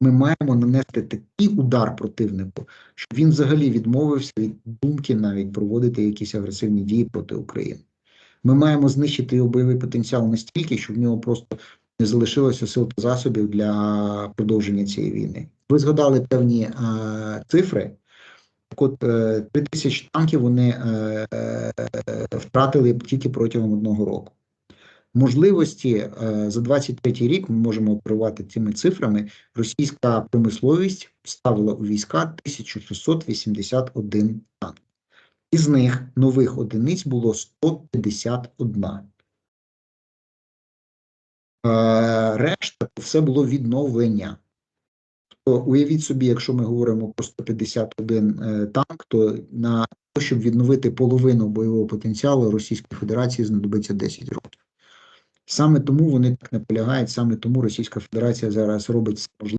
Ми маємо нанести такий удар противнику, щоб він взагалі відмовився від думки навіть проводити якісь агресивні дії проти України. Ми маємо знищити його бойовий потенціал настільки, щоб в нього просто не залишилося сил та засобів для продовження цієї війни. Ви згадали певні е, цифри. Так от е, 3 тисячі танків вони е, е, втратили тільки протягом одного року. Можливості е, за 23 рік ми можемо оперувати цими цифрами. Російська промисловість вставила у війська 1681 танк. Із них нових одиниць було 151. Е, Решта все було відновлення. То уявіть собі, якщо ми говоримо про 151 е, танк, то на те, щоб відновити половину бойового потенціалу Російської Федерації знадобиться 10 років. Саме тому вони так наполягають, саме тому Російська Федерація зараз робить можливе.